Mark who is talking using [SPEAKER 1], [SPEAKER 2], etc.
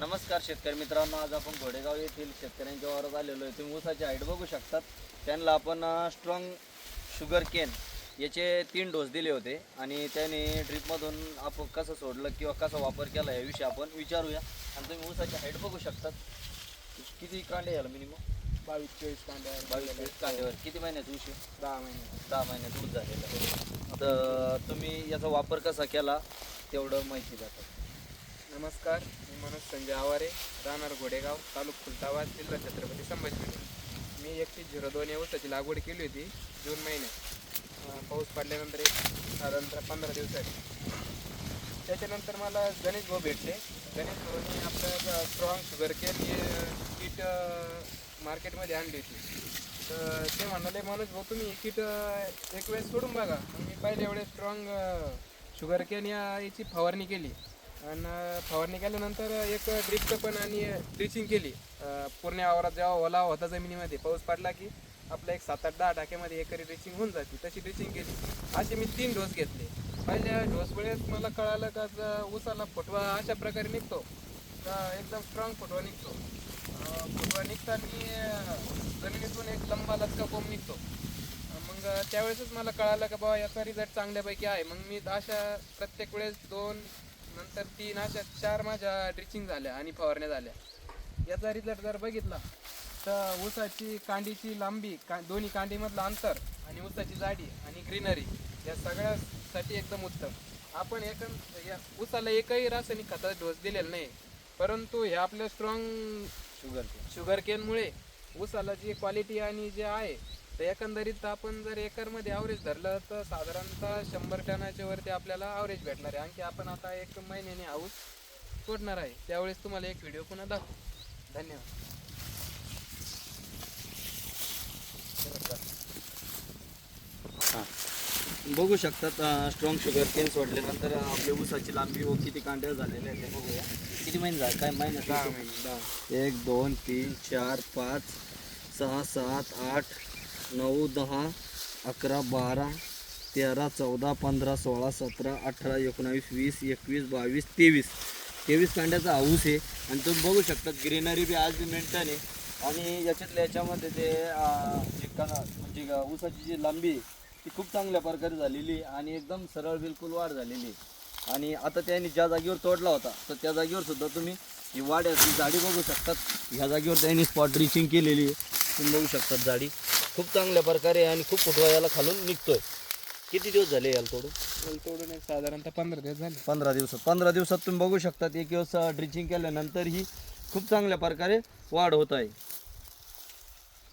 [SPEAKER 1] नमस्कार शेतकरी मित्रांनो आज आपण घोडेगाव येथील शेतकऱ्यांच्या वावरात आलेलो आहे. तुम्ही ऊसाची हाईट बघू शकतात. त्यांना आपण स्ट्रॉंग शुगर केन याचे तीन डोस दिले होते. आणि त्याने ड्रीपमधून आपण कसं सोडलं किंवा कसा वापर केला याविषयी आपण विचारूया. आणि तुम्ही ऊसाची हाईट बघू शकतात. किती कांडे याला मिनिमम
[SPEAKER 2] बावीस चोवीस कांड्या
[SPEAKER 1] बावीस तेवीस कांड्यावर. किती महिन्यात ऊस आहे?
[SPEAKER 2] दहा महिने
[SPEAKER 1] दहा महिन्यात ऊस झालेला आहे. तर तुम्ही याचा वापर कसा केला तेवढं माहिती द्या.
[SPEAKER 2] नमस्कार मी मनोज संजय आवारे राहणार घोडेगाव तालुका खुलताबाद जिल्हा छत्रपती संभाजीनगर. मी एकशे झिरो दोन या ऊसाची लागवड केली होती जून महिन्यात. पाऊस पडल्यानंतर एक साधारणतः पंधरा दिवसात त्याच्यानंतर मला गणेश भाऊ भेटले. गणेश भाऊनी आपलं स्ट्रॉंग शुगर केअर हे किट मार्केटमध्ये आणली होती. तर ते म्हणाले मनोज भाऊ तुम्ही किट एक वेळेस सोडून बघा. मी पहिल्या वेळेस स्ट्रॉंग शुगर केन या याची फवारणी केली. आणि फवारणी केल्यानंतर एक ड्रिपचं पण आणि ड्रिचिंग केली. पूर्ण आवारात जेव्हा ओला होता जमिनीमध्ये पाऊस पडला की आपला एक सात आठ दहा टाक्यामध्ये एकरी ड्रिचिंग होऊन जाते. तशी ड्रिचिंग केली. असे मी तीन डोस घेतले. पहिल्या डोस वेळेस मला कळालं का उसाला ऊसाला फुटवा अशा प्रकारे निघतो. तर एकदम स्ट्रॉंग फुटवा निघतो. फुटवा निघताना जमिनीतून एक लंबा लचका कोंब निघतो. मग त्यावेळेसच मला कळालं का बाबा याचा रिझल्ट चांगल्यापैकी आहे. मग मी अशा प्रत्येक वेळेस दोन नंतर तीन अशा चार माझ्या ड्रिचिंग झाल्या आणि फवारण्या झाल्या. याचा रिझल्ट जर बघितला तर ऊसाची कांडीची लांबी का दोन्ही कांडीमधलं अंतर आणि ऊसाची जाडी आणि ग्रीनरी या सगळ्यासाठी एकदम उत्तम. आपण एक या ऊसाला एकही रासायनिक खताचा डोस दिलेला नाही परंतु हे आपलं स्ट्रॉंग
[SPEAKER 1] शुगर
[SPEAKER 2] शुगर केनमुळे ऊसाला जी क्वालिटी आणि जे आहे तर एकंदरीत आपण जर एकरमध्ये ॲव्हरेज धरलं तर साधारणतः शंभर टनाच्या वरती आपल्याला ॲव्हरेज भेटणार आहे. आणखी आपण आता एक महिन्याने हा ऊस तोडणार आहे. त्यावेळेस तुम्हाला एक व्हिडिओ पुन्हा दाखवू. धन्यवाद.
[SPEAKER 1] हां. बघू शकतात स्ट्रॉंग शुगर केन सोडल्यानंतर आपल्या ऊसाची लांबी व किती कांड्या झालेल्या आहेत ते बघूया. किती महिने झाले? काय
[SPEAKER 2] दहा महिने दहा.
[SPEAKER 1] एक दोन तीन चार पाच सहा सात आठ नऊ दहा अकरा बारा तेरा चौदा पंधरा सोळा सतरा अठरा एकोणावीस वीस एकवीस बावीस तेवीस. तेवीस कांड्याचा हाऊस आहे. आणि तुम्ही बघू शकता ग्रीनरी बी आज बी मेंटेन आहे. आणि याच्यातल्या याच्यामध्ये ते जे कण म्हणजे ऊसाची जी लांबी आहे, ती खूप चांगल्या प्रकारे झालेली आहे आणि एकदम सरळ बिलकुल वाढ झालेली आहे. आणि आता त्यांनी ज्या जागेवर तोडला होता तर त्या जागेवर सुद्धा तुम्ही ही वाड्याची जाडी बघू शकतात. ह्या जागेवर त्यांनी स्पॉट रिचिंग केलेली आहे. तुम्ही बघू शकतात जाडी खूप चांगल्या प्रकारे आणि खूप फुटवा याला खालून निघतोय. किती दिवस झाले याला तोडून?
[SPEAKER 2] तोडून एक साधारणतः पंधरा दिवस झाले.
[SPEAKER 1] पंधरा दिवसात. पंधरा दिवसात तुम्ही बघू शकतात एक दिवस ड्रिचिंग केल्यानंतर ही खूप चांगल्या प्रकारे वाढ होत आहे.